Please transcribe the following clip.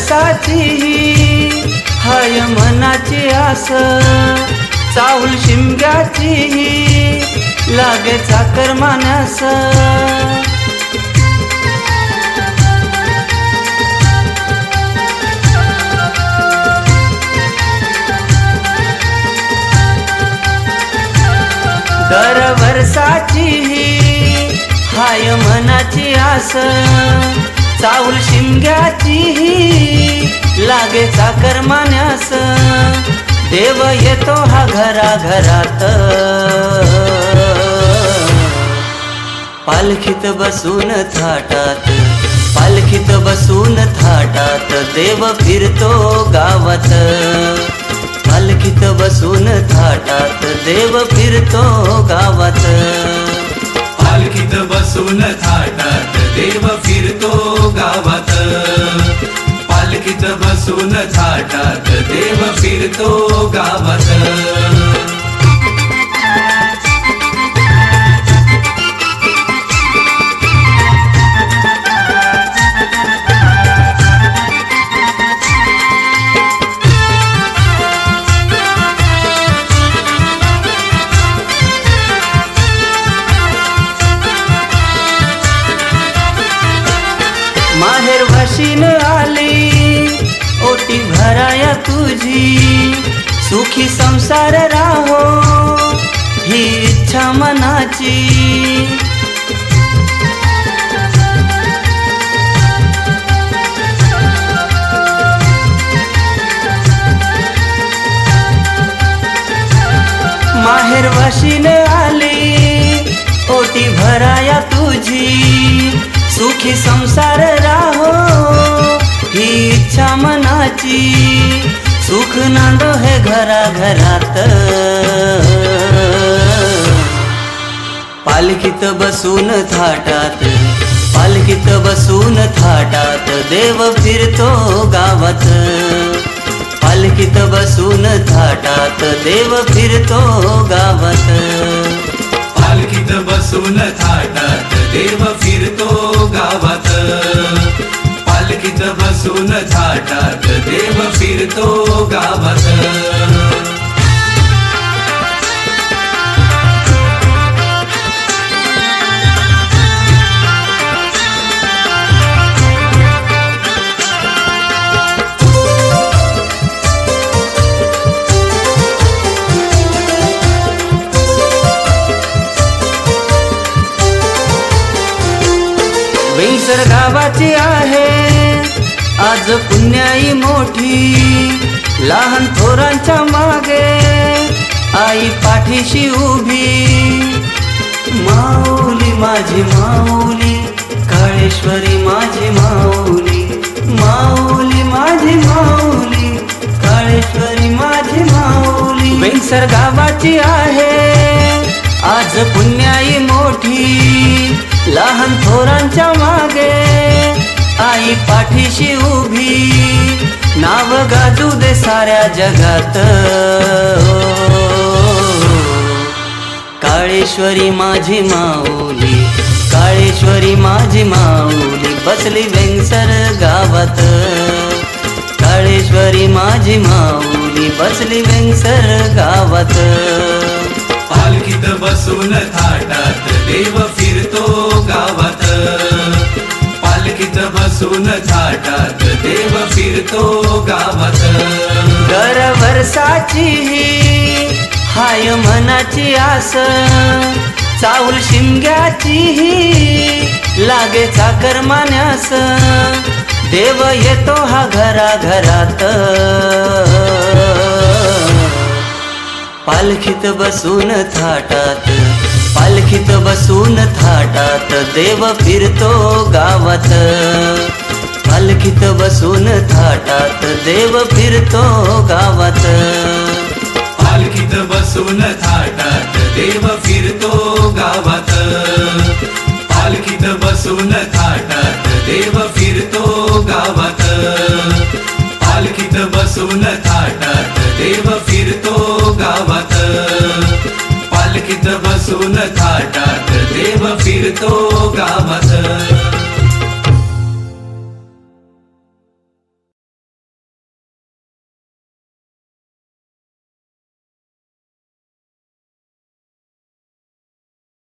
वर्षाची हाय मनाची आस. चावल शिमग्याची लागे चाकर मानस. दर वर्षाची हाय मनाची आस. चावल शिमग्याची लागे चाकर मान्यास देव येतो हा घरा घरात पालखीत बसून थाटात पालखीत बसून थाटात देव फिरतो गावात. पालखीत बसून थाटात देव फिरतो गावात. पालखीत बसून थाटात देव फिरतो गावात. माहेर भाषीन आली ओटी भराया तुझी सुखी संसार राहो ही इच्छा मनाची. माहेर वशीने आली ओटी भराया तुझी सुखी संसार राहो ही इच्छा मनाची सुख नांदो हे घरा घरात पालखीत बसून थाटात. पालखीत बसून थाटात. देव फिरतो गावात. पालखीत बसून थाटात. देव फिरतो गावात. पालखीत बसून थाट पालखीत बसून थाटात देव फिरतो गावात. गावाचे आहे. आज पुण्याई मोठी लहान थोरांच्या मागे आई पाठीशी उभी. माऊली माझी माऊली काळेश्वरी माझी माऊली. माऊली माझी माऊली काळेश्वरी माझी माऊली. वेंगसर गावाची आहे आज पुण्याई मोठी लहान थोरांच्या मागे आई पाठीशी उभी नाव गाजू दे साऱ्या जगात. काळेश्वरी माझी माऊली काळेश्वरी माझी माऊली बसली वेंगसर गावात. काळेश्वरी माझी माऊली बसली वेंगसर गावात. पालखीत बसून थाटात देव घेऊन थाटात देव फिरतो गावात. दर वर्षाची हाय मनाची आस. चाऊल शिमग्याची लागे चाकर मान्यास देव येतो हा घरा घरात पालखीत बसून थाटात. पालखीत बसून थाटात. देव फिरतो गावात. थाटात देव फिरतो गावात. पालखीत बसून थाटात देव फिरतो गावात. पालखीत बसून थाटात देव फिरतो गावात. पालखीत बसून थाटात देव फिरतो गावात. पालखीत बसून थाटात देव फिरतो गावात.